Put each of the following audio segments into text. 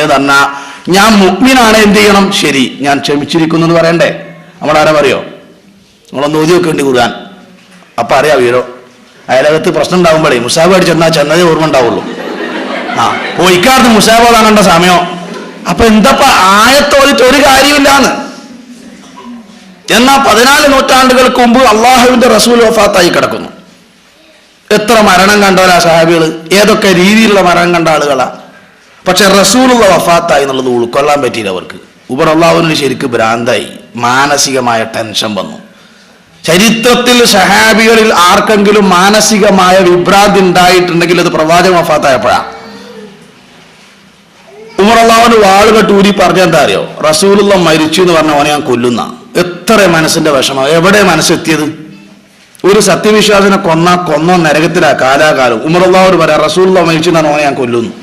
പറഞ്ഞു ഞാൻ മുഗ്മിനാണ് എന്ത് ചെയ്യണം? ശരി ഞാൻ ക്ഷമിച്ചിരിക്കുന്നു എന്ന് പറയണ്ടേ? നമ്മളാരെ പറയോ? നമ്മളൊന്ന് ഊതി വെക്കേണ്ടി കൂടാൻ അപ്പൊ അറിയാം വീരോ അയലകത്ത് പ്രശ്നം ഉണ്ടാകുമ്പോഴേ മുസാബ് അടിച്ചെന്നാ ചെന്നതേ ഓർമ്മ ഉണ്ടാവുള്ളൂ. ആ പോയിക്കാർന്ന് മുസാബ് കാണേണ്ട സമയം. അപ്പൊ എന്തപ്പ ആയത്തോലിട്ട് ഒരു കാര്യമില്ലാന്ന്. എന്നാ പതിനാല് നൂറ്റാണ്ടുകൾക്ക് മുമ്പ് അള്ളാഹുവിന്റെ റസൂൽ വഫാത്തായി കിടക്കുന്നു. എത്ര മരണം കണ്ടവരാ സഹാബികൾ ഏതൊക്കെ രീതിയിലുള്ള മരണം കണ്ട ആളുകളാ? പക്ഷെ റസൂലുള്ള വഫാത്തായി എന്നുള്ളത് ഉൾക്കൊള്ളാൻ പറ്റിയില്ല അവർക്ക്. ഉബർ അള്ളാഹുവിന് ശരിക്ക് ഭ്രാന്തായി. മാനസികമായ ടെൻഷൻ വന്നു. ചരിത്രത്തിൽ സഹാബികളിൽ ആർക്കെങ്കിലും മാനസികമായ വിഭ്രാന്തി ഉണ്ടായിട്ടുണ്ടെങ്കിൽ അത് പ്രവാചക വഫാത്തായപ്പോഴാ. ഉമർ അള്ളാഹുവിന് വാളുകെട്ട് ഊരി പറഞ്ഞ എന്താ അറിയോ? റസൂലുള്ള മരിച്ചു എന്ന് പറഞ്ഞ ഓനെ ഞാൻ കൊല്ലുന്ന. എത്ര മനസ്സിന്റെ വിഷമം. എവിടെ മനസ്സെത്തിയത്? ഒരു സത്യവിശ്വാസിനെ കൊന്ന കൊന്ന നരകത്തിലാ കാലാകാലം. ഉമർ അള്ളാഹുന് പറയാം റസൂലുള്ള മരിച്ചു എന്നാണ് ഓനെ ഞാൻ കൊല്ലുന്നു.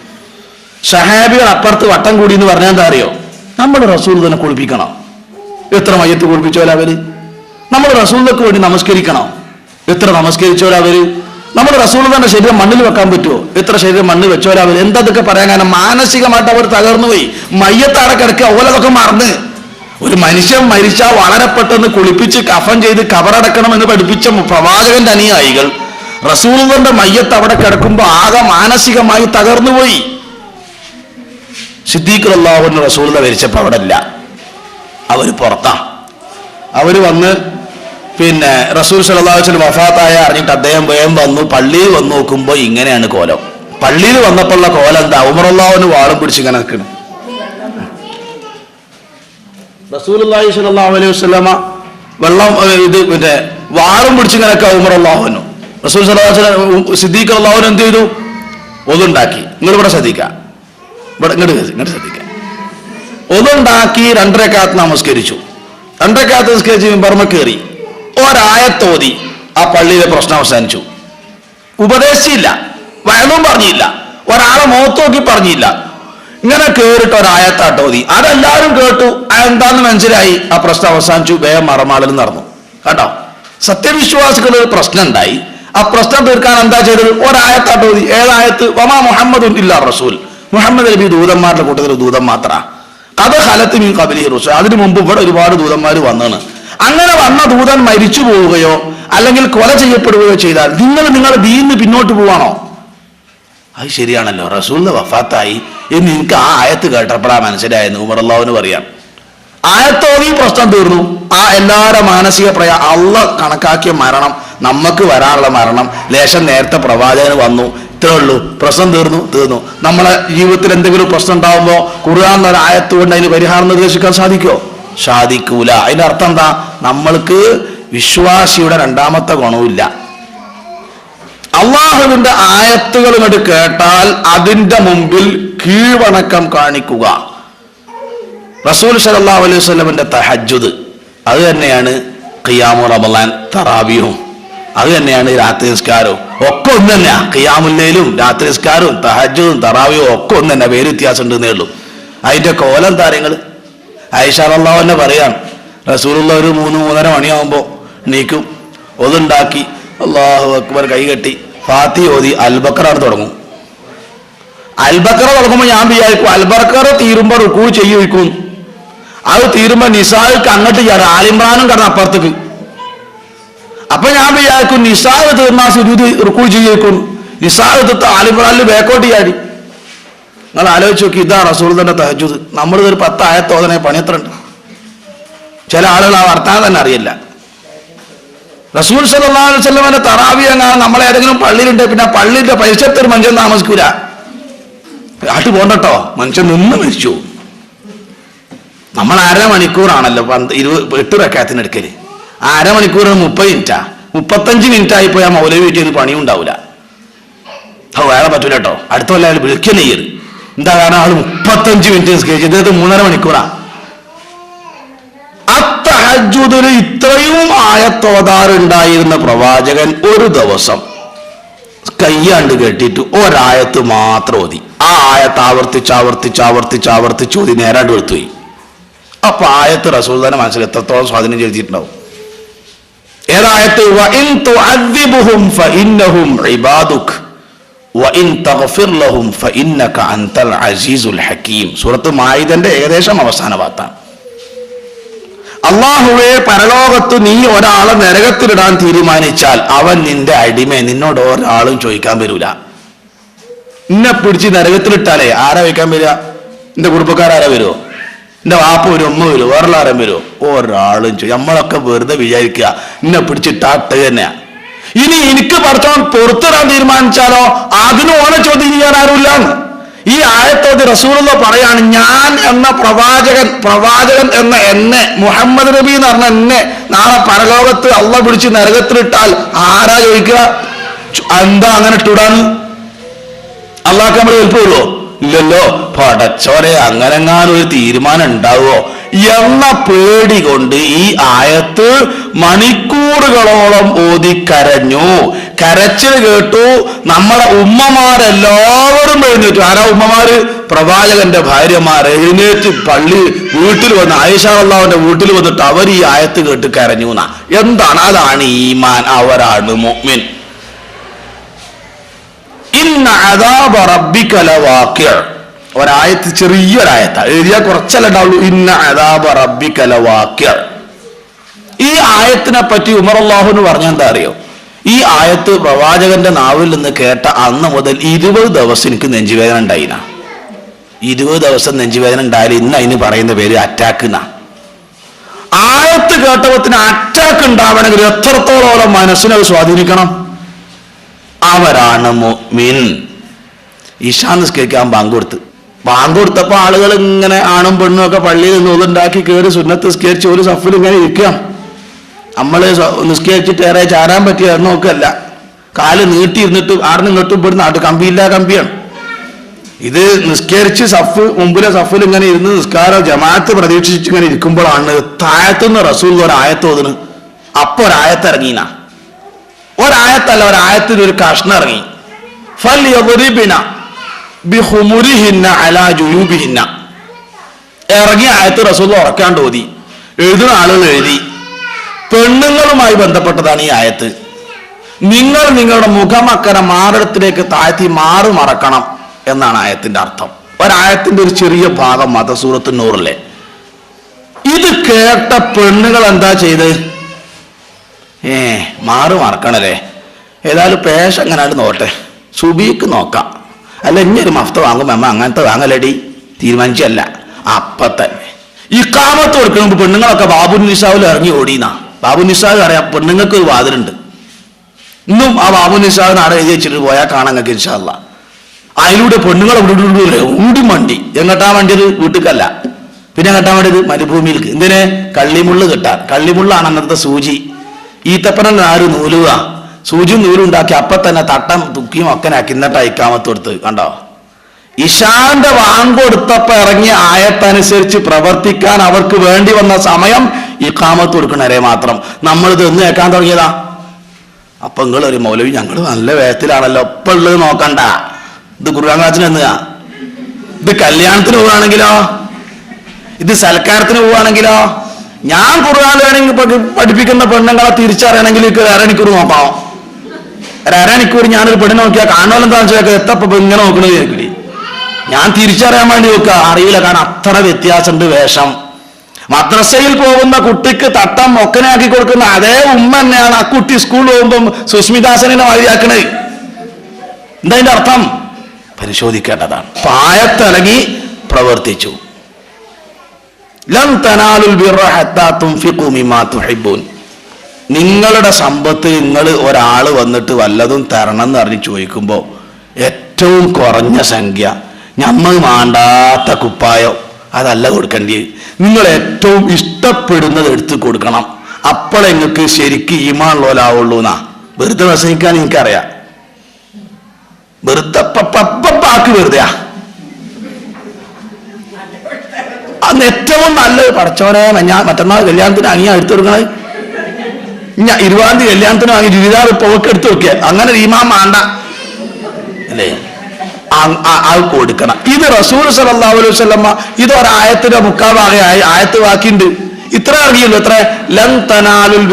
ഷഹാബികൾ അപ്പുറത്ത് വട്ടം കൂടി എന്ന് പറഞ്ഞാൽ എന്താ അറിയോ? നമ്മൾ റസൂൽ തന്നെ കുളിപ്പിക്കണം. എത്ര മയ്യത്ത് കുളിപ്പിച്ചോല അവർ? നമ്മൾ റസൂലിനൊക്കെ വേണ്ടി നമസ്കരിക്കണം. എത്ര നമസ്കരിച്ചോല അവർ? നമ്മൾ റസൂൽ തന്നെ ശരീരം മണ്ണിൽ വെക്കാൻ പറ്റുമോ എത്ര ശരീരം മണ്ണിൽ വെച്ചോല അവർ? എന്തൊക്കെ പറയാൻ കാരണം? മാനസികമായിട്ട് അവർ തകർന്നു പോയി. മയ്യത്താടെ കിടക്കുക ഓലതൊക്കെ മറന്ന്. ഒരു മനുഷ്യൻ മരിച്ചാൽ വളരെ പെട്ടെന്ന് കുളിപ്പിച്ച് കഫൻ ചെയ്ത് കവറടക്കണം എന്ന് പഠിപ്പിച്ച പ്രവാചകന്റെ അനുയായികൾ റസൂലിന്റെ മയ്യത്ത് അവിടെ കിടക്കുമ്പോൾ ആകെ മാനസികമായി തകർന്നുപോയി സിദ്ദീഖ് അള്ളാഹുവിന് റസൂലിനെ വരിച്ചപ്പോൾ അവിടെ അല്ല അവർ പുറത്താ. അവർ വന്ന് പിന്നെ റസൂൽ സലാഹുലിന് വഫാത്തായ അറിഞ്ഞിട്ട് അദ്ദേഹം വേഗം വന്നു പള്ളിയിൽ വന്ന് നോക്കുമ്പോൾ ഇങ്ങനെയാണ് കോലം. പള്ളിയിൽ വന്നപ്പോഴുള്ള കോലം എന്താ? ഉമറുല്ലാവിന് വാളും പിടിച്ച് ഇങ്ങനെ നിൽക്കണം. റസൂൽ സ്വല്ലാഹു അലൈഹി വസ്ലമ വെള്ളം ഇത് പിന്നെ വാളും പിടിച്ച് ഇങ്ങനെ നിൽക്കുക അള്ളാഹുവിനും റസൂൽ സലാഹു സിദ്ദീഖ് അള്ളാഹുവിന് എന്ത് ചെയ്തു? ഒതുണ്ടാക്കി. നിങ്ങൾ ഇവിടെ ശ്രദ്ധിക്കാം ഇവിടെ ഇങ്ങോട്ട് ഇങ്ങോട്ട് ശ്രദ്ധിക്കാം. ഒതുണ്ടാക്കി രണ്ടരക്കാത്ത് നമസ്കരിച്ചു. രണ്ടരക്കാത്ത് നിസ്കരിച്ച് ബർമ്മ കയറി ഒരായത്തോതി ആ പള്ളിയിലെ പ്രശ്നം അവസാനിച്ചു. ഉപദേശിച്ചില്ല. വയലും പറഞ്ഞില്ല. ഒരാളെ മുഖത്ത് നോക്കി പറഞ്ഞില്ല. ഇങ്ങനെ കേറിട്ട് ഒരായത്താട്ടോതി. അതെല്ലാവരും കേട്ടു. എന്താന്ന് മനസ്സിലായി? ആ പ്രശ്നം അവസാനിച്ചു. വേഗം മറമാളിൽ നടന്നു. കേട്ടോ? സത്യവിശ്വാസികൾ ഒരു പ്രശ്നം ഉണ്ടായി. ആ പ്രശ്നം തീർക്കാൻ എന്താ ചെയ്തത്? ഒരായത്താട്ടോതി. ഏതായത്ത് വമാ മുഹമ്മദ് ഇല്ല റസൂൽ. മുഹമ്മദ് നബി ദൂതന്മാരുടെ കൂട്ടത്തിൽ ദൂതം മാത്ര. കഥ ഹലത്ത് മീൻ കബലി റസൂൽ. അതിനു മുമ്പ് ഇവിടെ ഒരുപാട് ദൂതന്മാർ വന്നാണ്. അങ്ങനെ വന്ന ദൂതൻ മരിച്ചു പോവുകയോ അല്ലെങ്കിൽ കൊല ചെയ്യപ്പെടുകയോ ചെയ്താൽ നിങ്ങൾ നിങ്ങളുടെ ദീന്ന് പിന്നോട്ട് പോവാണോ? അത് ശരിയാണല്ലോ. റസൂലിന്റെ വഫാത്തായി എന്ന് എനിക്ക് ആ ആയത്ത് കേട്ടപ്പോഴാ മനസ്സിലായെന്ന് ഉമറല്ലാവിന് പറയാം. ആയത്തോടെ ഈ പ്രശ്നം തീർന്നു. ആ എല്ലാവരുടെ മാനസിക പ്രയ അള്ള കണക്കാക്കിയ മരണം നമുക്ക് വരാനുള്ള മരണം ലേശം നേരത്തെ പ്രവാചകന് വന്നു ഇത്രേ ഉള്ളൂ. പ്രശ്നം തീർന്നു തീർന്നു. നമ്മളെ ജീവിതത്തിൽ എന്തെങ്കിലും പ്രശ്നം ഉണ്ടാകുമ്പോൾ ഖുർആൻ ആയത്ത് കൊണ്ട് അതിന് പരിഹാരം നിർദ്ദേശിക്കാൻ സാധിക്കോ സാധിക്കൂല. അതിന്റെ അർത്ഥം എന്താ? നമ്മൾക്ക് വിശ്വാസിയുടെ രണ്ടാമത്തെ ഗുണവുമില്ല. അള്ളാഹുവിന്റെ ആയത്തുകൾ ഇങ്ങോട്ട് കേട്ടാൽ അതിന്റെ മുമ്പിൽ കീഴ്വണക്കം കാണിക്കുക. റസൂൽ സല്ലല്ലാഹു അലൈഹി സ്വലമിന്റെ തഹജ്ജുദ്. അത് തന്നെയാണ് ഖിയാമു റമളാൻ തറാവിയും അത് തന്നെയാണ് രാത്രി നിസ്കാരവും. ഒക്കെ ഒന്ന് തന്നെയാ കിയാമുല്ലയിലും രാത്രി നിസ്കാരവും തഹജും തറാവിയും ഒക്കെ ഒന്ന് തന്നെ. പേര് വ്യത്യാസം ഉണ്ടെന്നേ ഉള്ളൂ. അതിന്റെ കോലം താരങ്ങൾ ഐഷ അള്ളാഹു തന്നെ പറയാം. റസൂലുള്ള ഒരു മൂന്ന് മൂന്നര മണിയാവുമ്പോൾ നീക്കും ഒതുണ്ടാക്കി അള്ളാഹു അക്ബർ കൈകെട്ടി ഫാത്തി ഓതി അൽബക്കറാണ് തുടങ്ങും. അൽബക്കറ തുടങ്ങുമ്പോൾ ഞാൻ വിചാരിക്കും അൽബക്കറ തീരുമ്പോൾ റുക്കൂ ചെയ്യും അത് തീരുമ്പോൾ നിസാഖ് അങ്ങോട്ട് ചെയ്യാറ് ആലിമ്രാനും കടന്ന് അപ്പുറത്തേക്ക്. അപ്പൊ ഞാൻ വിചാരിക്കും നിസാദ് തീർന്നാ സുരൂതി റുക്കൂ ചെയ്യേക്കും. നിസാദ് തീർത്ത ആലിമ്രാനിൽ ബേക്കോട്ട് ചാടി നിങ്ങൾ ആലോചിച്ച് നോക്കി ഇതാ റസൂൽ തന്നെ തഹജുദ് നമ്മൾ ഒരു പത്ത് ആയത്തോതനെ പണി എത്ര ചില ആളുകൾ ആ വർത്താനം തന്നെ അറിയില്ല. റസൂൽ അലൈഹി വസല്ലമയുടെ തറാവി എങ്ങാൻ നമ്മളെ ഏതെങ്കിലും പള്ളിയിലുണ്ട് പിന്നെ പള്ളിയിലെ പരിസരത്ത് ഒരു മനുഷ്യൻ താമസിക്കൂല. ആട്ട് പോണ്ടട്ടോ. മനുഷ്യൻ നിന്ന് മരിച്ചു. നമ്മൾ അര മണിക്കൂറാണല്ലോ പന്ത് ഇരുപത് എട്ട് റക്കാത്തിന് അരമണിക്കൂർ മുപ്പത് മിനിറ്റാ. മുപ്പത്തഞ്ച് മിനിറ്റ് ആയിപ്പോയി ആ മൗലവി വീട്ടിൽ പണിയും ഉണ്ടാവില്ല അത് വേറെ പറ്റൂല കേട്ടോ. അടുത്ത കൊല്ലം അയാൾ വിളിക്കുക ചെയ്യരുത്. എന്താ കാരണം? ആൾ മുപ്പത്തഞ്ച് മിനിറ്റ് നിസ്കരിച്ചു. ഇദ്ദേഹത്തെ മൂന്നര മണിക്കൂറാ. അത്തഹജുദിന് ഇത്രയും ആയത്തോതാറുണ്ടായിരുന്ന പ്രവാചകൻ ഒരു ദിവസം കയ്യാണ്ട് കെട്ടിയിട്ട് ഒരായത്ത് മാത്രം ഓതി. ആ ആയത്ത് ആവർത്തിച്ച് ആവർത്തിച്ച് ആവർത്തിച്ച് ആവർത്തിച്ച് ഓതി നേരാണ്ട് എടുത്തുപോയി അപ്പൊ ആയത്ത് റസൂൽദാന്റെ മനസ്സിൽ എത്രത്തോളം സ്വാധീനം ചെലുത്തിയിട്ടുണ്ടാവും? ഏകദേശം അവസാന ഭാഗത്താണ്. അള്ളാഹുവെ പരലോകത്ത് നീ ഒരാളെ നരകത്തിലിടാൻ തീരുമാനിച്ചാൽ അവൻ നിന്റെ അടിമ. നിന്നോട് ഒരാളും ചോദിക്കാൻ വരൂല. എന്നെ പിടിച്ച് നരകത്തിലിട്ടാലേ ആരാ വയ്ക്കാൻ വരിക? എന്റെ കുടുംബക്കാരാരാ വരുമോ എന്റെ വാപ്പ ഒരു ഉമ്മ വരും വേറെ ആരും വരുമോ ഒരാളും ചോദിച്ചു നമ്മളൊക്കെ വെറുതെ വിചാരിക്കുക എന്നെ പിടിച്ചിട്ടാട്ട് തന്നെയാ. ഇനി എനിക്ക് പഠിച്ചവൻ പുറത്തിടാൻ തീരുമാനിച്ചാലോ? അതിന് ഓണ ചോദ്യം ചെയ്യാൻ ആരുമില്ലാന്ന്. ഈ ആയത്തോട് റസൂലുള്ള പറയാണ് ഞാൻ എന്ന പ്രവാചകൻ പ്രവാചകൻ എന്ന എന്നെ മുഹമ്മദ് നബി എന്ന് പറഞ്ഞ എന്നെ നാളെ പരലോകത്ത് അള്ള പിടിച്ച് നരകത്തിലിട്ടാൽ ആരാ ചോദിക്കുക? എന്താ അങ്ങനെ ഇട്ടുവിടാന്ന് അള്ളാഹ് നമ്മൾ എളുപ്പമല്ലോ ഇല്ലല്ലോ. പടച്ചോരെ അങ്ങനെങ്ങാനും ഒരു തീരുമാനം ഉണ്ടാവോ എന്ന പേടി കൊണ്ട് ഈ ആയത്ത് മണിക്കൂറുകളോളം ഓതി കരഞ്ഞു. കരച്ചിൽ കേട്ടു. നമ്മളെ ഉമ്മമാരെല്ലാവരും എഴുന്നേറ്റു. ആരാ ഉമ്മമാര്? പ്രവാചകന്റെ ഭാര്യമാർ എഴുന്നേറ്റ് പള്ളി വീട്ടിൽ വന്ന് ആയിഷ അള്ളാഹുവിന്റെ വീട്ടിൽ വന്നിട്ട് അവർ ഈ ആയത്ത് കേട്ട് കരഞ്ഞു എന്താണ്? അതാണ് ഈമാൻ. അവരാണ് മുഅ്മിൻ. ഒരായത്ത് ചെറിയൊരായത്ത. എഴുതിയ കുറച്ചല്ല ഉണ്ടാവുള്ളൂ. ഇന്ന അദാബ റബ്ബിക ലവാഖിഅ ഈ ആയത്തിനെ പറ്റി ഉമർ അള്ളാഹുന്ന് പറഞ്ഞ എന്താ അറിയോ? ഈ ആയത്ത് പ്രവാചകന്റെ നാവിൽ നിന്ന് കേട്ട അന്ന് മുതൽ ഇരുപത് ദിവസം എനിക്ക് നെഞ്ചുവേദന ഉണ്ടായിന. ഇരുപത് ദിവസം നെഞ്ചുവേദന ഉണ്ടായാലും ഇന്ന് അതിന് പറയുന്ന പേര് അറ്റാക്ക് എന്നാ ആയത്ത് കേട്ടവത്തിന് അറ്റാക്ക് ഉണ്ടാവണമെങ്കിൽ എത്രത്തോളം മനസ്സിനെ സ്വാധീനിക്കണം? അവരാണ് മുഅ്മിൻ. ഇഷാ നിസ്കരിക്കാൻ ബാങ്ക് കൊടുത്ത് ബാങ്ക് ആളുകൾ ഇങ്ങനെ ആണും പെണ്ണും ഒക്കെ പള്ളിയിൽ നൂലുണ്ടാക്കി കയറി സുന്നത്ത് നിസ്കരിച്ച് ഒരു സഫിൽ ഇങ്ങനെ ഇരിക്കുക നമ്മൾ സ്വ- നിസ്കരിച്ചിട്ട് ഏറെ ചാരാൻ പറ്റിയ നോക്കല്ല കാൽ നീട്ടി ഇരുന്നിട്ട് ആടിനും ഇങ്ങോട്ടും ഇവിടുന്ന് ആട്ട് കമ്പിയില്ല കമ്പിയാണ്. ഇത് നിസ്കരിച്ച് സഫ് മുമ്പിലെ സഫിൽ ഇങ്ങനെ ഇരുന്ന് നിസ്കാരം ജമാഅത്ത് പ്രതീക്ഷിച്ചിങ്ങനെ ഇരിക്കുമ്പോഴാണ് താഴത്തുനിന്ന് റസൂൽ ഒരായത്തോതിന് അപ്പൊ ഒരായത്ത് ഇറങ്ങിനാ. ഒരായത്തല്ല ഒരായത്തിന് ഒരു കഷ്ണം ഇറങ്ങി. ഇറങ്ങിയ ആയത്ത് റസൂൽ ഉറക്കാണ്ട് ഓതി എഴുതുന്ന ആളുകൾ എഴുതി. പെണ്ണുങ്ങളുമായി ബന്ധപ്പെട്ടതാണ് ഈ ആയത്ത്. നിങ്ങൾ നിങ്ങളുടെ മുഖമക്കര മാറിടത്തിലേക്ക് താഴ്ത്തി മാറി മറക്കണം എന്നാണ് ആയത്തിന്റെ അർത്ഥം. ഒരായത്തിന്റെ ഒരു ചെറിയ ഭാഗം മതസൂറത്ത് നൂറിലെ. ഇത് കേട്ട പെണ്ണുകൾ എന്താ ചെയ്ത്? ഏ മാറി മറക്കണല്ലേ? ഏതായാലും പേശ എങ്ങനായിട്ട് നോട്ടെ സുബിക്ക് നോക്കാം. അല്ല ഇനി ഒരു മഫ്ത വാങ്ങും അമ്മ അങ്ങനത്തെ വാങ്ങലടി? തീരുമാനിച്ചല്ല അപ്പൊ തന്നെ. ഈ കാമത്ത് കൊടുക്കുമ്പോൾ പെണ്ണുങ്ങളൊക്കെ ബാബു നിസാവിൽ ഇറങ്ങി ഓടിയെന്നാ ബാബു നിസാവ് അറിയാം പെണ്ണുങ്ങൾക്ക് ഒരു വാതിലുണ്ട്. ഇന്നും ആ ബാബു നിസാവ് നാട് എഴുതി വെച്ചിട്ട് പോയാൽ കാണാൻ നിങ്ങൾക്ക് ഇൻഷാല്ല അതിലൂടെ വിടുവിടൂലെ ഊടി വണ്ടി എങ്ങട്ടാ വേണ്ടിയത്? വീട്ടിക്കല്ല. പിന്നെ എങ്ങട്ടാ വേണ്ടിയത്? മരുഭൂമിയിലേക്ക്. എന്തിനെ? കള്ളിമുള്ള് കിട്ടാൻ. കള്ളിമുള്ളാണ് അന്നത്തെ സൂചി. ഈത്തപ്പനം നാര് നൂലുക? സൂചി നൂലുണ്ടാക്കി അപ്പൊ തന്നെ തട്ടം തുക്കിയും ഒക്കനാക്കി എന്നിട്ട് അയക്കാമത്ത് കൊടുത്ത് കണ്ടോ? ഇഷാന്റെ വാങ്കൊടുത്തപ്പോ ഇറങ്ങിയ ആയത്തനുസരിച്ച് പ്രവർത്തിക്കാൻ അവർക്ക് വേണ്ടി വന്ന സമയം ഈ കാമത്ത് കൊടുക്കണവരെ മാത്രം. നമ്മൾ ഇത് എന്ന് കേൾക്കാൻ തുടങ്ങിയതാ? അപ്പൊ നിങ്ങൾ ഒരു മൗലവി ഞങ്ങൾ നല്ല വേഗത്തിലാണല്ലോ ഇപ്പൊ ഉള്ളത് നോക്കണ്ട. ഇത് കുറുകാങ്കാച്ചിന് എന്ന് ഇത് കല്യാണത്തിന് പോവുകയാണെങ്കിലോ ഇത് സൽക്കാരത്തിന് പോവുകയാണെങ്കിലോ ഞാൻ ഖുർആൻ ലേണിംഗ് പഠിപ്പിക്കുന്ന പെണ്ണുങ്ങളെ തിരിച്ചറിയണമെങ്കിൽ അരണിക്കൂർ നോക്കാം. ഒരു അരമണിക്കൂർ ഞാനൊരു പെണ്ണിനെ നോക്കിയാൽ കാണുമല്ലോ എന്താണെന്ന് വെച്ചാൽ എത്തപ്പോ ഇങ്ങനെ നോക്കണത് കേൾക്കില്ലേ ഞാൻ തിരിച്ചറിയാൻ വേണ്ടി നോക്കുക. അറിയില്ല കാരണം അത്ര വ്യത്യാസമുണ്ട് വേഷം. മദ്രസയിൽ പോകുന്ന കുട്ടിക്ക് തട്ടം മൊക്കനാക്കി കൊടുക്കുന്ന അതേ ഉമ്മ തന്നെയാണ് ആ കുട്ടി സ്കൂളിൽ പോകുമ്പം സുസ്മിദാസനെ വഴിയാക്കണേ എന്താ അതിന്റെ അർത്ഥം? പരിശോധിക്കേണ്ടതാണ്. പായത്തലങ്ങി പ്രവർത്തിച്ചു. ലം തനാലുൽ നിങ്ങളുടെ സമ്പത്ത് നിങ്ങൾ ഒരാൾ വന്നിട്ട് വല്ലതും തരണം എന്ന് അറിഞ്ഞ് ചോദിക്കുമ്പോൾ ഏറ്റവും കുറഞ്ഞ സംഖ്യ നമ്മൾ മാണ്ടാത്ത കുപ്പായോ അതല്ല കൊടുക്കേണ്ടത് നിങ്ങൾ ഏറ്റവും ഇഷ്ടപ്പെടുന്നത് എടുത്ത് കൊടുക്കണം. അപ്പോൾ നിങ്ങൾക്ക് ശരിക്ക് ഈമാനുള്ളവരാവുള്ളൂ എന്നാ. വെറുതെ പ്രസംഗിക്കാൻ എനിക്കറിയാം വെറുതെ പപ്പാക്ക് വെറുതെയാ. അന്ന് ഏറ്റവും നല്ലത് പടച്ചോനെ ഞാൻ മറ്റന്നാൾ കല്യാണത്തിന് അങ്ങനെ എടുത്തു കൊടുക്കണത്. ഞാൻ ഇരുപതാം തീയതി കല്യാണത്തിന് വാങ്ങി ഇരുപതാറ് പോക്ക് എടുത്തു നോക്കിയ അങ്ങനെ ഈമാ വേണ്ട. അല്ലേ? അത് കൊടുക്കണം. ഇത് റസൂൽ സല്ലല്ലാഹു അലൈഹി ഇത് ഒരായത്തിന്റെ മുക്കാഭാഗമായി ആയത്ത് വാക്കിണ്ട്. ഇത്ര അറിയുള്ളൂ എത്ര ലൻ തനാലുൽ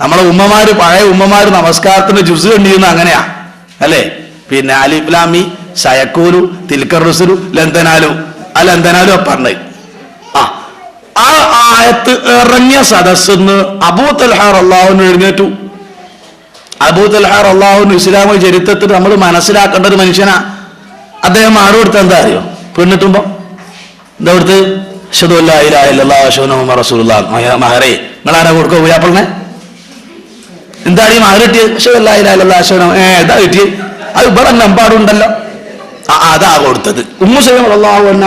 നമ്മളെ ഉമ്മമാര് പഴയ ഉമ്മമാര് നമസ്കാരത്തിന്റെ ജുസ് കണ്ടിരുന്ന അങ്ങനെയാ. അല്ലേ? പിന്നെ അലിബ്ലാമി സയക്കൂലു തിൽക്കറുസുലു ലന്തനാലു. ആ ലന്തനാലു പറഞ്ഞത് ആ ആ ആയത്ത് ഇറങ്ങിയ സദസ്സെന്ന് അബൂ തൽഹാർ അള്ളാഹുന് എഴുന്നേറ്റു. അബൂ തൽഹാർ അള്ളാഹുന് ഇസ്ലാമിക ചരിത്രത്തിൽ നമ്മൾ മനസ്സിലാക്കേണ്ട ഒരു മനുഷ്യനാ. അദ്ദേഹം ആരും കൊടുത്ത എന്താ അറിയോ? പെണ്ണിട്ടുമ്പോ എന്താ കൊടുത്ത്? മഹറേ ആരാ കൊടുക്കുക ഉയാപ്പളിനെ എന്താണ് ഈ മഹർ കിട്ടിയത്? കിട്ടിയത് അത് ഇവിടെ നമ്പാടുണ്ടല്ലോ അതാ കൊടുത്തത്. ഉമ്മുസലം റള്ളാഹുവന്ന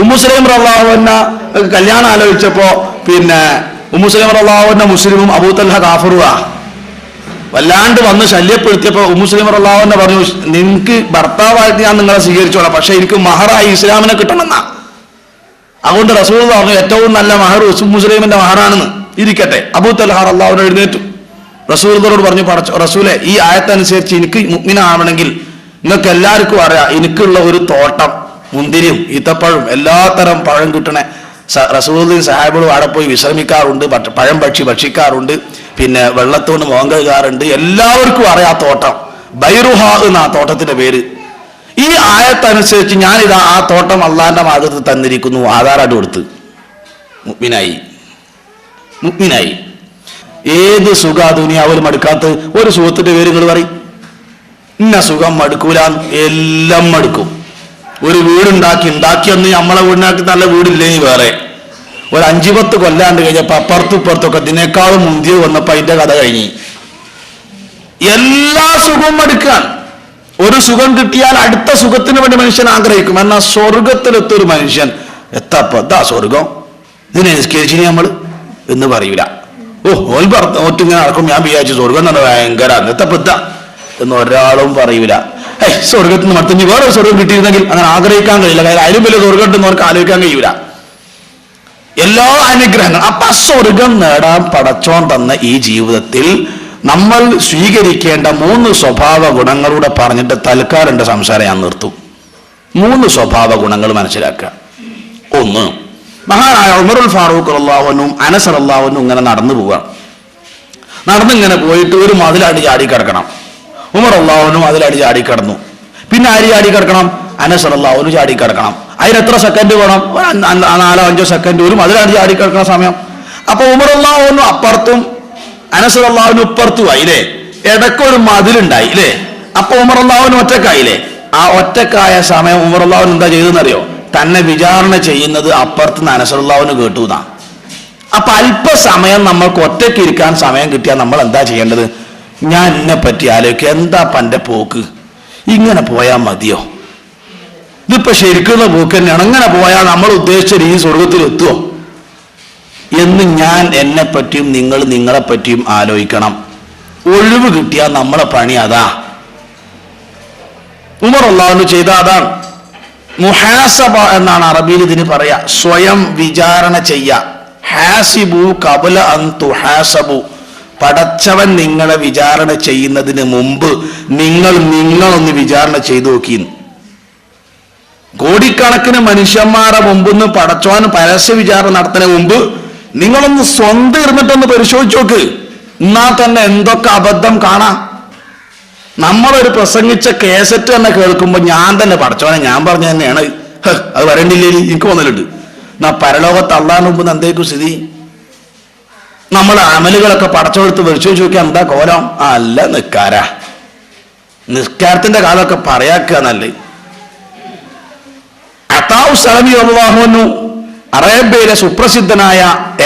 ഉമ്മുസലം റള്ളാഹുവന്ന കല്യാണം ആലോചിച്ചപ്പോ പിന്നെ ഉമ്മുസലം റള്ളാഹുവന്ന മുസ്ലിമും അബൂത്തല്ല കാഫറുവാ. വല്ലാണ്ട് വന്ന് ശല്യപ്പെടുത്തിയപ്പോ ഉമ്മുസ്ലിം റള്ളാഹുവന്ന പറഞ്ഞു നിനക്ക് ഭർത്താവായിട്ട് ഞാൻ നിങ്ങളെ സ്വീകരിച്ചോളാം പക്ഷെ എനിക്ക് മഹറായി ഇസ്ലാമിനെ കിട്ടണമെന്നാ. അതുകൊണ്ട് റസൂൽ പറഞ്ഞു ഏറ്റവും നല്ല മഹർ മുസ്ലിമിന്റെ മഹറാണെന്ന് ഇരിക്കട്ടെ. അബൂ തൽഹാർ എഴുന്നേറ്റു. റസൂലിനോട് പറഞ്ഞു പറച്ചു റസൂലെ ഈ ആയത്തനുസരിച്ച് എനിക്ക് മുഗ്മിനാവണമെങ്കിൽ നിങ്ങൾക്ക് എല്ലാവർക്കും അറിയാം എനിക്കുള്ള ഒരു തോട്ടം മുന്തിരിയും ഈത്തപ്പഴം എല്ലാത്തരം പഴം കിട്ടണ. റസൂദ്ദീൻ സാഹിബുകളും അവിടെ പോയി വിശ്രമിക്കാറുണ്ട് പഴം ഭക്ഷി ഭക്ഷിക്കാറുണ്ട് പിന്നെ വെള്ളത്തോണ്ട് മോങ്ക കഴുകാറുണ്ട്. എല്ലാവർക്കും അറിയാം ആ തോട്ടം. ബൈറുഹ എന്ന ആ തോട്ടത്തിന്റെ പേര്. ഈ ആയത്തനുസരിച്ച് ഞാനിതാ ആ തോട്ടം അള്ളാന്റെ ഭാഗത്ത് തന്നിരിക്കുന്നു ആധാറായിട്ട് കൊടുത്ത്. മുഗ്മിനായി. മുഗ്മിനായി. ഏത് സുഖ ദുനിയാവിൽ അടുക്കാത്ത ഒരു സുഖത്തിന്റെ പേര് നിങ്ങൾ പറയും. ഇന്ന സുഖം മടുക്കൂല എല്ലാം മടുക്കും. ഒരു വീടുണ്ടാക്കി ഉണ്ടാക്കിയൊന്ന് നമ്മളെ വീടിനാക്കി നല്ല വീടില്ലേ വേറെ? ഒരു അഞ്ചു പത്ത് കൊല്ലാണ്ട് കഴിഞ്ഞപ്പോ അപ്പുറത്തും ഇപ്പുറത്തൊക്കെ ഇതിനേക്കാളും മുന്തിയ വന്നപ്പോ അതിന്റെ കഥ കഴിഞ്ഞ്. എല്ലാ സുഖവും മടുക്കാൻ. ഒരു സുഖം കിട്ടിയാൽ അടുത്ത സുഖത്തിന് വേണ്ടി മനുഷ്യൻ ആഗ്രഹിക്കും. എന്നാൽ സ്വർഗത്തിലെത്തൊരു മനുഷ്യൻ എത്തപ്പോ എന്താ സ്വർഗം? ഇതിനെ നിസ്കരിച്ചിനി നമ്മൾ എന്ന് പറയൂല. ഓ ഓൽ പറഞ്ഞ ഓറ്റിങ്ങനെ നടക്കും. ഞാൻ വിചാരിച്ചു സ്വർഗം തന്നെ ഭയങ്കര എത്തപ്പത്ത എന്ന് ഒരാളും പറയൂല. ഏയ് സ്വർഗത്തിൽ നിന്ന് മടുത്തഞ്ഞ് വേറെ സ്വർഗം കിട്ടിയിരുന്നെങ്കിൽ അങ്ങനെ ആഗ്രഹിക്കാൻ കഴിയില്ല. കാര്യം അതിലും വലിയ സ്വർഗം ഉണ്ടെന്ന് അവർക്ക് ആലോചിക്കാൻ കഴിയൂല. എല്ലാ അനുഗ്രഹങ്ങളും. അപ്പൊ സ്വർഗം നേടാൻ പടച്ചോൻ തന്ന ഈ ജീവിതത്തിൽ നമ്മൾ സ്വീകരിക്കേണ്ട മൂന്ന് സ്വഭാവ ഗുണങ്ങളൂടെ പറഞ്ഞിട്ട് തൽക്കാലം സംസാരം ഞാൻ നിർത്തും. മൂന്ന് സ്വഭാവ ഗുണങ്ങൾ മനസ്സിലാക്കുക. ഒന്ന് മഹാനായ ഉമറുൽ ഫാറൂഖ് അള്ളാഹുനും അനസർ അള്ളാഹുനും ഇങ്ങനെ നടന്നു പോവുക. നടന്നിങ്ങനെ പോയിട്ട് ഒരു മതിലാടി ചാടി കിടക്കണം. ഉമർ അള്ളാഹുനും അതിലടി ചാടി കിടന്നു. പിന്നെ ആര് ചാടി കിടക്കണം? അനസർ അള്ളാഹുനും ചാടി കിടക്കണം. അതിന് എത്ര സെക്കൻഡ് വേണം? നാലോ അഞ്ചോ സെക്കൻഡ് വരും അതിലാണ് ചാടി കിടക്കുന്ന സമയം. അപ്പൊ ഉമർ അള്ളാഹുനും അപ്പുറത്തും അനസർ അള്ളാഹുനും ഇപ്പുറത്തും ആയില്ലേ? ഇടയ്ക്കൊരു മതിലുണ്ടായി ഇല്ലേ? അപ്പൊ ഉമർ അള്ളാഹുനും ഒറ്റക്കായില്ലേ? ആ ഒറ്റക്കായ സമയം ഉമർ അള്ളാഹുൻ എന്താ ചെയ്തെന്നറിയോ തന്നെ വിചാരണ ചെയ്യുന്നത് അപ്പുറത്ത് നിന്ന് അനസറുള്ളാവിന് കേട്ടു എന്നാ. അപ്പൊ അല്പസമയം നമ്മൾക്ക് ഒറ്റയ്ക്ക് ഇരിക്കാൻ സമയം കിട്ടിയാൽ നമ്മൾ എന്താ ചെയ്യേണ്ടത്? ഞാൻ എന്നെ പറ്റി ആലോചിക്കുക എന്താ പന്റെ പോക്ക്? ഇങ്ങനെ പോയാൽ മതിയോ? ഇതിപ്പോ ശരിക്കുള്ള പോക്ക് തന്നെയാണ്. അങ്ങനെ പോയാൽ നമ്മൾ ഉദ്ദേശിച്ച രീതി സ്വർഗത്തിൽ എത്തുമോ എന്ന് ഞാൻ എന്നെ പറ്റിയും നിങ്ങൾ നിങ്ങളെ പറ്റിയും ആലോചിക്കണം. ഒഴിവ് കിട്ടിയാൽ നമ്മളെ പണി അതാ. ഉമർ അള്ളാഹു ചെയ്ത അതാണ്. മുഹാസബ എന്നാണ് അറബിയിൽ ഇതിന് പറയാ. സ്വയം വിചാരണ ചെയ്യ. ഹാസിബു കബല അൻ തുഹാസബു. പടച്ചവൻ നിങ്ങളെ വിചാരണ ചെയ്യുന്നതിന് മുമ്പ് നിങ്ങൾ നിങ്ങളൊന്ന് വിചാരണ ചെയ്തു നോക്കി കോടിക്കണക്കിന് മനുഷ്യന്മാരെ മുമ്പൊന്ന് പടച്ചോൻ പരസ്യ വിചാരണ നടത്തുന്ന മുമ്പ് നിങ്ങളൊന്ന് സ്വന്തം ഇരുന്നിട്ടൊന്ന് പരിശോധിച്ചു നോക്ക്. എന്നാ തന്നെ എന്തൊക്കെ അബദ്ധം കാണാം. നമ്മളൊരു പ്രസംഗിച്ച കേസറ്റ് തന്നെ കേൾക്കുമ്പോൾ ഞാൻ തന്നെ പടച്ചവനെ ഞാൻ പറഞ്ഞു തന്നെയാണ്. അത് വരണ്ടില്ലേ എനിക്ക് തോന്നലുണ്ട്. എന്നാ പരലോകത്ത് അള്ളാൻ മുമ്പ് എന്തേക്കും സ്ഥിതി? നമ്മളെ അമലുകളൊക്കെ പടച്ചെടുത്ത് പരിശോധിച്ച് നോക്കിയാൽ എന്താ കോലം? അല്ല നിസ്കാര നിസ്കാരത്തിന്റെ കാലമൊക്കെ പറയാക്കുക നല്ലേ അത്താവ് സലമി യോഗവാഹുന്നു അറേബ്യയിലെ സുപ്രസിദ്ധനായ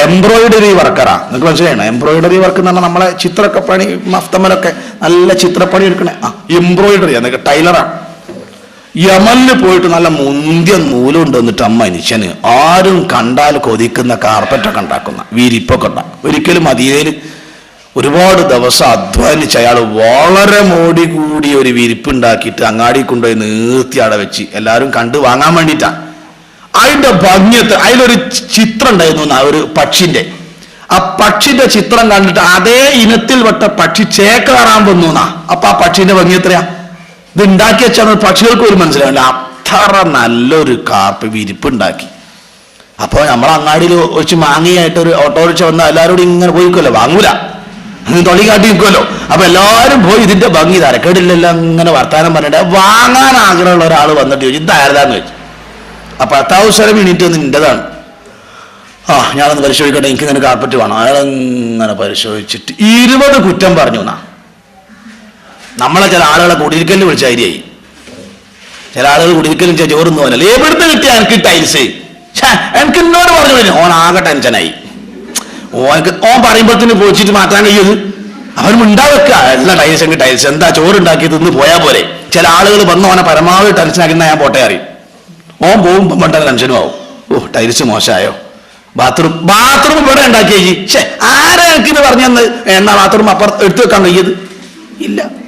എംബ്രോയിഡറി വർക്കറാ. നിങ്ങൾക്ക് മനസ്സിലായണം എംബ്രോയിഡറി വർക്ക് എന്ന് പറഞ്ഞാൽ നമ്മളെ ചിത്രമൊക്കെ പണി മഫ്തമലൊക്കെ നല്ല ചിത്രപ്പണി എടുക്കണേ ആ എംബ്രോയിഡറി എന്നൊക്കെ ടൈലറാണ് യമനിൽ പോയിട്ട് നല്ല മുന്തിയ നൂലുണ്ട് എന്നിട്ട് മനുഷ്യന്. ആരും കണ്ടാൽ കൊതിക്കുന്ന കാർപ്പറ്റൊക്കെ ഉണ്ടാക്കുന്ന വിരിപ്പൊക്കെ ഉണ്ടാക്കും ഒരിക്കലും മദീനയിൽ ഒരുപാട് ദിവസം അധ്വാനിച്ച് അയാൾ വളരെ മോടി കൂടി ഒരു വിരിപ്പ് ഉണ്ടാക്കിയിട്ട് അങ്ങാടി കൊണ്ടുപോയി നീർത്തി അവിടെ വെച്ച്. എല്ലാവരും കണ്ട് വാങ്ങാൻ വേണ്ടിയിട്ടാണ് അതിന്റെ ഭംഗിയത്ത് അതിലൊരു ചിത്രം ഉണ്ടായിരുന്നു ആ ഒരു പക്ഷിന്റെ ആ പക്ഷിന്റെ ചിത്രം കണ്ടിട്ട് അതേ ഇനത്തിൽപ്പെട്ട പക്ഷി ചേക്കാറാൻ വന്നു എന്നാ. അപ്പൊ ആ പക്ഷിന്റെ ഭംഗി എത്രയാ? ഇത് ഉണ്ടാക്കി വെച്ചാൽ പക്ഷികൾക്ക് ഒരു മനസ്സിലാവില്ല അത്ര നല്ലൊരു കാപ്പ് വിരിപ്പ് ഉണ്ടാക്കി അപ്പോൾ നമ്മൾ അങ്ങാടിയിൽ വെച്ച് മാങ്ങിയായിട്ട് ഒരു ഓട്ടോറിക്ഷ വന്നാൽ എല്ലാവരോടും ഇങ്ങനെ പോയിക്കുമല്ലോ വാങ്ങൂല. തൊളി കാട്ടി നിൽക്കുമല്ലോ അപ്പൊ എല്ലാവരും പോയി ഇതിന്റെ ഭംഗി തരക്കേടില്ലല്ലോ അങ്ങനെ വർത്താനം പറഞ്ഞിട്ട്. വാങ്ങാൻ ആഗ്രഹമുള്ള ഒരാൾ വന്നിട്ട് ചോദിച്ചു ഇതാരതാന്ന് ചോദിച്ചു. അപ്പൊ അത്താവസരം എണീറ്റ് വന്ന് നിന്റേതാണ് ആ ഞാനൊന്ന് പരിശോധിക്കട്ടെ. എനിക്ക് ഇങ്ങനെ കാർപ്പറ്റ് വേണം അയാളങ്ങനെ പരിശോധിച്ചിട്ട് ഇരുപത് കുറ്റം പറഞ്ഞു എന്നാ. നമ്മളെ ചില ആളുകളെ കൂടിയിരിക്കലും വിളിച്ച ഐഡിയായി. ചില ആളുകൾ കുടിയിരിക്കലും ചോറുന്നു പോലല്ലേ എവിടുന്ന് കിട്ടിയ എനിക്ക് ടൈൽസ്? എനിക്ക് എന്നോട് പറഞ്ഞു ഓൻ ആകെ ടെൻഷനായി. ഓനക്ക് ഓൻ പറയുമ്പോഴത്തേന് പോയിച്ചിട്ട് മാറ്റാൻ കഴിയത്. അവൻ മിണ്ടാവെക്ക എല്ലാ ടൈൽസ് എങ്കിൽ ടൈൽസ്. എന്താ ചോറുണ്ടാക്കി തിന്ന് പോയാൽ പോലെ. ചില ആളുകൾ വന്ന് ഓനെ പരമാവധി ടെൻഷനാക്കുന്ന ഞാൻ പോട്ടെ അറിയും. ഓൻ പോകുമ്പോൾ പണ്ട ടെൻഷനും ആവും. ഓ ടൈൽസ് മോശമായോ? ബാത്റൂം ബാത്റൂം ഇവിടെ ഉണ്ടാക്കിയേ ഷേ ആരാ എനിക്കിത് പറഞ്ഞെന്ന്? എന്നാ ബാത്റൂം അപ്പുറത്ത് എടുത്തു വെക്കാൻ കഴിയത്? ഇല്ല.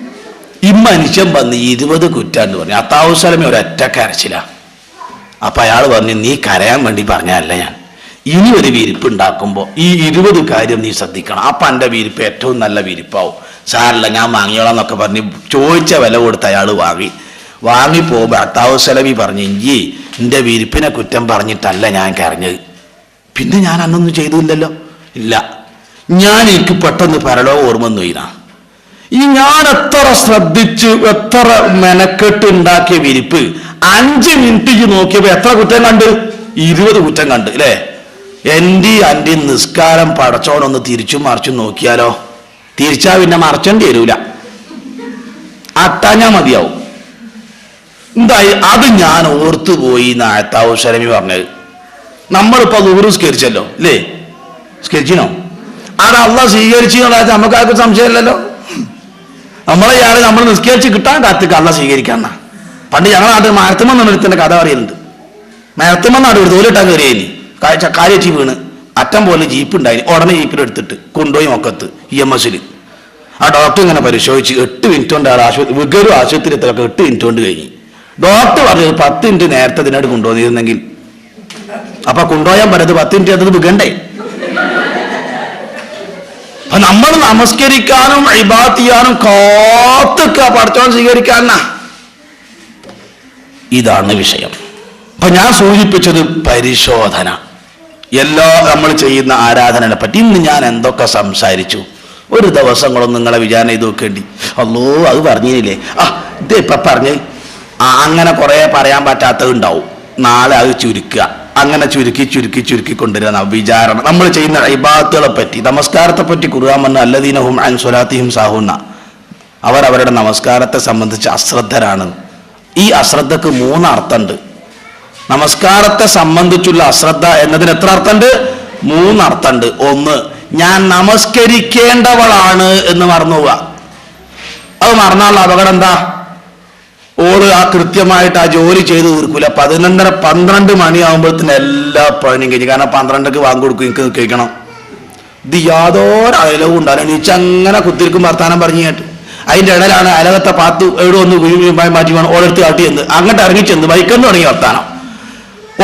ഈ മനുഷ്യൻ വന്ന് ഇരുപത് കുറ്റാന്ന് പറഞ്ഞു. അത്താവശ്യമേ ഒരൊറ്റ കരച്ചില്ല അപ്പൊ അയാൾ പറഞ്ഞു നീ കരയാൻ വേണ്ടി പറഞ്ഞല്ല ഞാൻ. ഇനി ഒരു വിരിപ്പ് ഉണ്ടാക്കുമ്പോൾ ഈ ഇരുപത് കാര്യം നീ ശ്രദ്ധിക്കണം. അപ്പൊ എന്റെ വിരിപ്പ് ഏറ്റവും നല്ല വിരിപ്പാവും. സാറല്ല ഞാൻ വാങ്ങിയോളാം എന്നൊക്കെ പറഞ്ഞ് ചോദിച്ച വില കൊടുത്ത് അയാൾ വാങ്ങി. വാങ്ങി പോകുമ്പോൾ അത്താവുസലമി പറഞ്ഞു ഇഞ്ചി എന്റെ വിരിപ്പിനെ കുറ്റം പറഞ്ഞിട്ടല്ല ഞാൻ കരഞ്ഞത്. പിന്നെ ഞാൻ അന്നൊന്നും ചെയ്തില്ലല്ലോ. ഇല്ല. ഞാൻ എനിക്ക് പെട്ടെന്ന് പരലോ ഓർമ്മ വന്നു ഈ ഞാൻ എത്ര ശ്രദ്ധിച്ചു എത്ര മെനക്കെട്ട് ഉണ്ടാക്കിയ വിരിപ്പ്. അഞ്ച് മിനിറ്റ് നോക്കിയപ്പോ എത്ര കുറ്റം കണ്ട്? ഇരുപത് കുറ്റം കണ്ട് അല്ലേ എന്റെ അന്റെ നിസ്കാരം പടച്ചോണൊന്ന് തിരിച്ചും മറിച്ചും നോക്കിയാലോ? തിരിച്ചാ പിന്നെ മറച്ചേണ്ടി വരൂല. അട്ടാഞ്ഞാ മതിയാവും. എന്തായി? അത് ഞാൻ ഓർത്തു പോയി നായത്താവ് ശരമി പറഞ്ഞത്. നമ്മളിപ്പോ അത് സ്കരിച്ചല്ലോ അല്ലേ സ്കരിച്ചിനോ? അത് അള്ള സ്വീകരിച്ചു നമുക്ക് ആർക്കും സംശയമില്ലല്ലോ. നമ്മളെ ഇയാൾ നമ്മൾ നിസ്കരിച്ച് കിട്ടാൻ കാത്തിക്ക് അള്ള സ്വീകരിക്കാന്ന പണ്ട് ഞങ്ങളുടെ നാട്ടിൽ മരത്തുമെന്ന് ഒരുത്തിന്റെ കഥ പറയലുണ്ട് മരത്തുമെന്ന് നാട്ടിൽ ഒരു തോലിട്ടാൻ കയറിയേനി കാര്യച്ചി വീണ്. അറ്റം പോലെ ജീപ്പ് ഉണ്ടായി ഉടനെ ജീപ്പിൽ എടുത്തിട്ട് കൊണ്ടുപോയി മൊക്കത്ത് ഇ എം എസിൽ ആ ഡോക്ടർ ഇങ്ങനെ പരിശോധിച്ച് എട്ട് മിനിറ്റ് കൊണ്ട് ആ ആശുപത്രി വിഗരു ആശുപത്രി എത്തൊക്കെ എട്ട് മിനിറ്റ് കൊണ്ട് കഴിഞ്ഞു. ഡോക്ടർ പറഞ്ഞത് പത്ത് മിനിറ്റ് നേരത്തെ ഇതിനായിട്ട് കൊണ്ടുപോയിരുന്നെങ്കിൽ അപ്പൊ കൊണ്ടുപോയാൻ പറഞ്ഞത് പത്ത് മിനിറ്റ് അത് വികണ്ടേ നമ്മൾ നമസ്കരിക്കാനും ഇബാത്ത് ചെയ്യാനും കാത്തുക്ക പഠിച്ചോൺ സ്വീകരിക്കാനാ ഇതാണ് വിഷയം. അപ്പൊ ഞാൻ സൂചിപ്പിച്ചത് പരിശോധന. എല്ലാ നമ്മൾ ചെയ്യുന്ന ആരാധനയെ പറ്റി ഇന്ന് ഞാൻ എന്തൊക്കെ സംസാരിച്ചു? ഒരു ദിവസങ്ങളൊന്നും നിങ്ങളെ വിചാരണ ചെയ്ത് നോക്കേണ്ടി. അല്ലോ അത് പറഞ്ഞില്ലേ? ആ ഇത് ഇപ്പൊ പറഞ്ഞ്. അങ്ങനെ കുറെ പറയാൻ പറ്റാത്തത് ഉണ്ടാവും. നാളെ അത് ചുരുക്കുക. അങ്ങനെ ചുരുക്കി ചുരുക്കി ചുരുക്കി കൊണ്ടുവരുന്ന വിചാരണ. നമ്മൾ ചെയ്യുന്ന ഇബാത്തുകളെ പറ്റി നമസ്കാരത്തെ പറ്റി ഖുർആൻ പറഞ്ഞ അല്ലദീനഹും അൻ സ്വലാത്തിഹിം സാഹുന്ന. അവർ അവരുടെ നമസ്കാരത്തെ സംബന്ധിച്ച് അശ്രദ്ധരാണ്. ഈ അശ്രദ്ധക്ക് മൂന്ന് അർത്ഥമുണ്ട്. നമസ്കാരത്തെ സംബന്ധിച്ചുള്ള അശ്രദ്ധ എന്നതിന് എത്ര അർത്ഥമുണ്ട്? മൂന്ന് അർത്ഥമുണ്ട്. ഒന്ന് ഞാൻ നമസ്കരിക്കേണ്ടവളാണ് എന്ന് മറന്നു പോവുക അത് മറന്നാലുള്ള അപകടം എന്താ? ഓൾ ആ കൃത്യമായിട്ട് ആ ജോലി ചെയ്ത് തീർക്കൂല. പതിനൊന്നര പന്ത്രണ്ട് മണിയാകുമ്പോഴത്തേന് എല്ലാ പണിയും കഴിഞ്ഞു. കാരണം പന്ത്രണ്ടക്ക് വാങ്ങി കൊടുക്കും എനിക്ക് കേൾക്കണം ഇത് യാതൊരു അയലവും ഉണ്ടാവില്ല. നീച്ചങ്ങനെ കുത്തിരിക്കും വർത്താനം പറഞ്ഞു കേട്ട്. അതിന്റെ ഇടയിലാണ് അയലകത്തെ പാത്തു എവിടെ ഒന്ന് മാറ്റി വേണം. ഓളെടുത്ത് കാട്ടി എന്ന് അങ്ങോട്ട് ഇറങ്ങി ചെന്ന് ബൈക്കെന്ന് തുടങ്ങി വർത്താനം.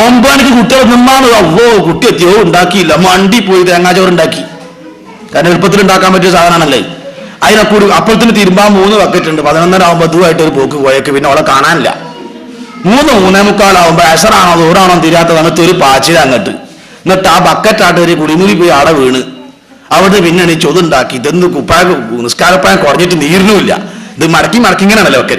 ഒമ്പത് മണിക്ക് കുട്ടികൾ നിന്നാണ് അവോ കുട്ടി എത്തിയോ? ഉണ്ടാക്കിയില്ല. മണ്ടി പോയി തേങ്ങാച്ചോറ് ഉണ്ടാക്കി കാരണം എളുപ്പത്തിൽ ഉണ്ടാക്കാൻ പറ്റിയ സാധനമാണല്ലേ? അതിനെ കൂടി അപ്പുറത്തിന് തിരുമ്പാൻ മൂന്ന് ബക്കറ്റ് ഉണ്ട്. പതിനൊന്നര ആകുമ്പോൾ ഇതുമായിട്ട് ഒരു പോക്ക് പോയേക്ക്. പിന്നെ അവളെ കാണാനില്ല. മൂന്ന് മൂന്നേ മുക്കാലാവുമ്പോൾ അഷറാണോ തിരിയാത്ത എന്നിട്ട് ഒരു പാച്ചിൽ അങ്ങോട്ട്. എന്നിട്ട് ആ ബക്കറ്റായിട്ട് ഒരു കുടിമുറി പോയി ആടെ വീണ്. അവിടെ പിന്നെ എണീച്ച് ചൊതുണ്ടാക്കി ഇതെന്ന് കുപ്പായ നിസ്കാരപ്പായം കുറഞ്ഞിട്ട് നീരിനുമില്ല ഇത് മടക്കി മടക്കി ഇങ്ങനെയാണല്ലോ ഒക്കെ.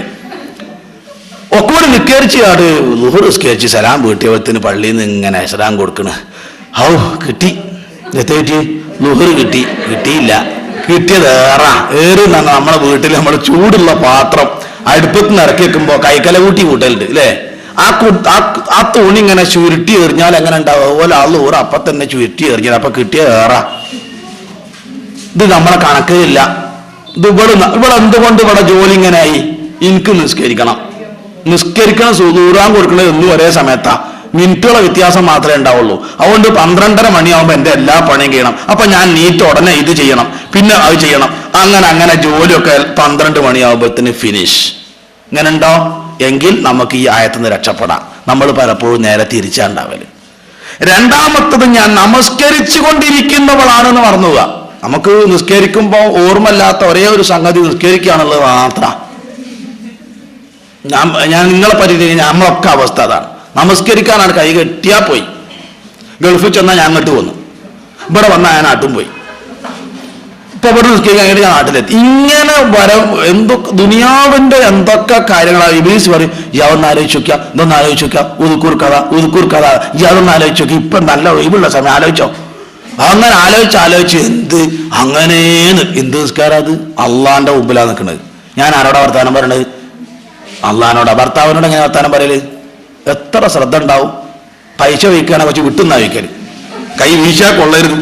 ഒക്കെ കൂടി നിക്കേറിച്ച് ആട് ലുഹുർ നിസ്കരിച്ച് സലാം വീട്ടിയവത്തിന് പള്ളിയിൽ നിന്ന് ഇങ്ങനെ സലാം കൊടുക്കണ്. ഹൗ കിട്ടി. എത്ര കിട്ടി ലുഹർ കിട്ടി. കിട്ടിയില്ല. കിട്ടിയത് ഏറ. ഏറ് എന്നാണ് നമ്മളെ വീട്ടിൽ നമ്മുടെ ചൂടുള്ള പാത്രം. അടുപ്പത്ത് നിന്ന് ഇറക്കി വെക്കുമ്പോ കൈക്കല കൂട്ടി കൂട്ടലുണ്ട് അല്ലേ ആ ആ തുണി ഇങ്ങനെ ചുരുട്ടി എറിഞ്ഞാൽ എങ്ങനെ ഉണ്ടാവും? അതുപോലെ ആ ലൂറ് അപ്പൊ തന്നെ ചുരുട്ടി എറിഞ്ഞത് അപ്പൊ കിട്ടിയ ഏറ. ഇത് നമ്മളെ കണക്കില്ല ഇത് ഇവിടെ ഇവിടെ എന്തുകൊണ്ട് ഇവിടെ ജോലി ഇങ്ങനെയായി എനിക്ക് നിസ്കരിക്കണം. നിസ്കരിക്കണം സുദൂറാൻ കൊടുക്കുന്നത് എന്നും ഒരേ സമയത്താ. മിനിറ്റുകളെ വ്യത്യാസം മാത്രമേ ഉണ്ടാവുള്ളൂ. അതുകൊണ്ട് പന്ത്രണ്ടര മണിയാവുമ്പോൾ എന്റെ എല്ലാ പണിയും ചെയ്യണം. അപ്പൊ ഞാൻ നീറ്റ് ഉടനെ ഇത് ചെയ്യണം. പിന്നെ അത് ചെയ്യണം. അങ്ങനെ അങ്ങനെ ജോലിയൊക്കെ പന്ത്രണ്ട് മണിയാവുമ്പോഴത്തിന് ഫിനിഷ് ഇങ്ങനെ ഉണ്ടോ എങ്കിൽ നമുക്ക് ഈ ആയത്തുനിന്ന് രക്ഷപ്പെടാം. നമ്മൾ പലപ്പോഴും നേരെ തിരിച്ചാണ്ടാവൽ. രണ്ടാമത്തത് ഞാൻ നമസ്കരിച്ചു കൊണ്ടിരിക്കുന്നവളാണെന്ന് മറന്നുക നമുക്ക് നിസ്കരിക്കുമ്പോൾ ഓർമ്മല്ലാത്ത ഒരേ ഒരു സംഗതി നിസ്കരിക്കുകയാണുള്ളത് മാത്രം. ഞാൻ നിങ്ങളെ പറ്റി നമ്മളൊക്കെ അവസ്ഥ അതാണ്. നമസ്കരിക്കാനാണ് കൈ കെട്ടിയാ പോയി. ഗൾഫിൽ ചെന്നാൽ ഞാൻ അങ്ങോട്ട് വന്നു. ഇവിടെ വന്നാൽ ഞാൻ നാട്ടും പോയി. ഇപ്പൊ ഇവിടെ നിസ്കരിക്കാൻ കഴിഞ്ഞിട്ട് ഞാൻ നാട്ടിലെത്തി. ഇങ്ങനെ വര എന്തൊക്കെ ദുനിയാവിന്റെ എന്തൊക്കെ കാര്യങ്ങളാണ് ഇബീസ് പറയും ഇയാതൊന്ന് ആലോചിച്ച് നോക്കുക ഇതൊന്ന് ആലോചിച്ച് നോക്കുക ഉതുക്കൂർ കഥ ഉതുക്കൂർ കഥ ഇയാതൊന്ന് ആലോചിച്ച് നോക്കി. ഇപ്പൊ നല്ല ഒഴിവുള്ള സമയം ആലോചിച്ചോ. അങ്ങനെ ആലോചിച്ച് ആലോചിച്ച് എന്ത്? അങ്ങനേന്ന്. എന്ത് നിസ്കാരം അത്? അള്ളാന്റെ മുമ്പിലാണ് നിൽക്കുന്നത് ഞാൻ ആരോടാ വർത്താനം പറയണത്? അള്ളഹാനോടാ ഭർത്താവിനോട് എങ്ങനെ വർത്താനം പറയൽ? എത്ര ശ്രദ്ധ ഉണ്ടാവും? പൈസ വയ്ക്കുകയാണെങ്കിൽ കുറച്ച് വിട്ടുന്നാ കൈ വീശാ കൊള്ളരുത്.